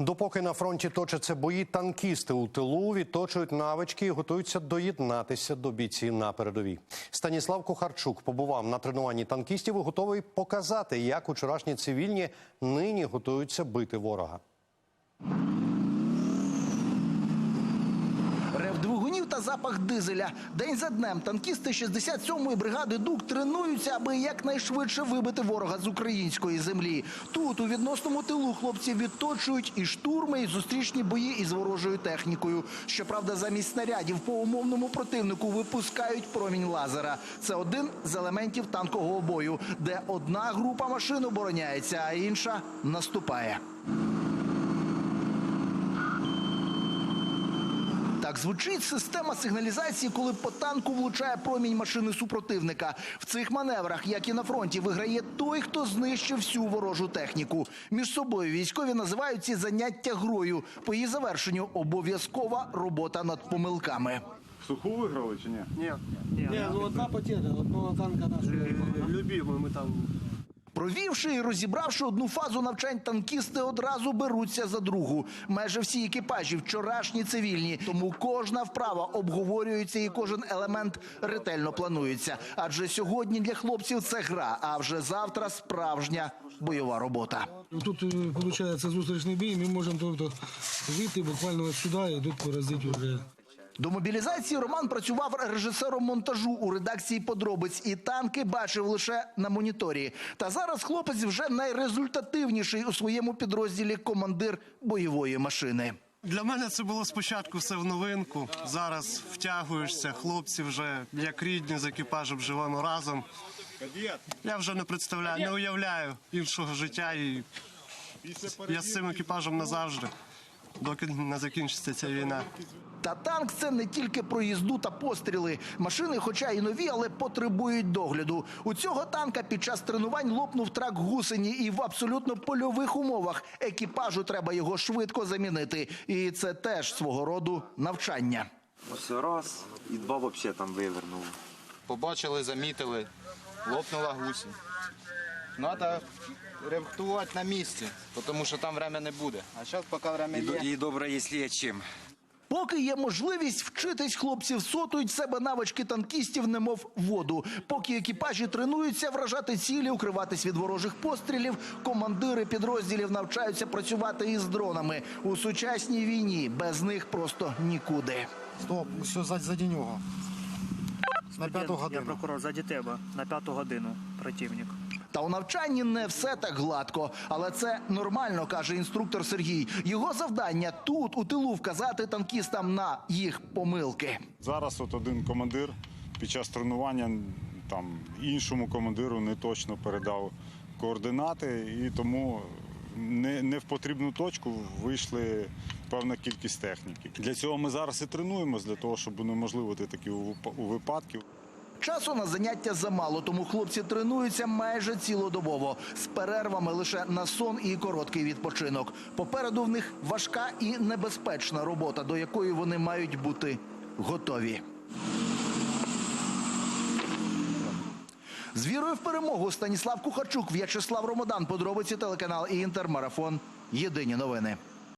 Допоки на фронті точаться бої, танкісти у тилу відточують навички і готуються доєднатися до бійців на передовій. Станіслав Кухарчук побував на тренуванні танкістів і готовий показати, як учорашні цивільні нині готуються бити ворога. Запах дизеля. День за днем танкісти 67-ї бригади ДУК тренуються, аби якнайшвидше вибити ворога з української землі. Тут у відносному тилу хлопці відточують і штурми, і зустрічні бої із ворожою технікою. Щоправда, замість снарядів по умовному противнику випускають промінь лазера. Це один з елементів танкового бою, де одна група машин обороняється, а інша наступає. Так звучить система сигналізації, коли по танку влучає промінь машини супротивника. В цих маневрах, як і на фронті, виграє той, хто знищив всю ворожу техніку. Між собою військові називають ці заняття грою. По її завершенню обов'язкова робота над помилками. Суху виграли чи ні? Нет, Не, ну одна потеря, одного танка нашого. любимый мы там Провівши і розібравши одну фазу навчань, танкісти одразу беруться за другу. Майже всі екіпажі вчорашні цивільні, тому кожна вправа обговорюється і кожен елемент ретельно планується. Адже сьогодні для хлопців це гра, а вже завтра справжня бойова робота. Тут виходить зустрічний бій, ми можемо тобто вийти буквально сюди і тут поразити вже. До мобілізації Роман працював режисером монтажу у редакції подробиць, і танки бачив лише на моніторі. Та зараз хлопець вже найрезультативніший у своєму підрозділі командир бойової машини. Для мене це було спочатку все в новинку. Зараз втягуєшся, хлопці вже як рідні з екіпажем живемо разом. Я вже не представляю, не уявляю іншого життя і я з цим екіпажем назавжди, доки не закінчиться ця війна. Та танк це не тільки про їзду та постріли. Машини, хоча і нові, але потребують догляду. У цього танка під час тренувань лопнув трак гусені, і в абсолютно польових умовах екіпажу треба його швидко замінити. І це теж свого роду навчання. Ось раз і два взагалі там вивернули. побачили, замітили, лопнула гусінь. Треба ремонтувати на місці, тому що там время не буде. А зараз поки время є. і добре, якщо є чим. Поки є можливість вчитись, хлопці всотують себе навички танкістів, немов воду. Поки екіпажі тренуються вражати цілі, укриватись від ворожих пострілів, командири підрозділів навчаються працювати із дронами. У сучасній війні без них просто нікуди. Стоп, все за- нього. На п'яту Я прокурор заді тебе на п'яту годину противник. Та у навчанні не все так гладко, але це нормально, каже інструктор Сергій. Його завдання тут у тилу вказати танкістам на їх помилки. Зараз от один командир під час тренування там іншому командиру не точно передав координати, і тому не, не в потрібну точку вийшли певна кількість техніки. Для цього ми зараз і тренуємось, для того, щоб унеможливити такі випадки. Часу на заняття замало, тому хлопці тренуються майже цілодобово з перервами лише на сон і короткий відпочинок. Попереду в них важка і небезпечна робота, до якої вони мають бути готові. З вірою в перемогу Станіслав Кухарчук, В'ячеслав Ромодан. Подробиці телеканал Інтер. Марафон. Єдині новини.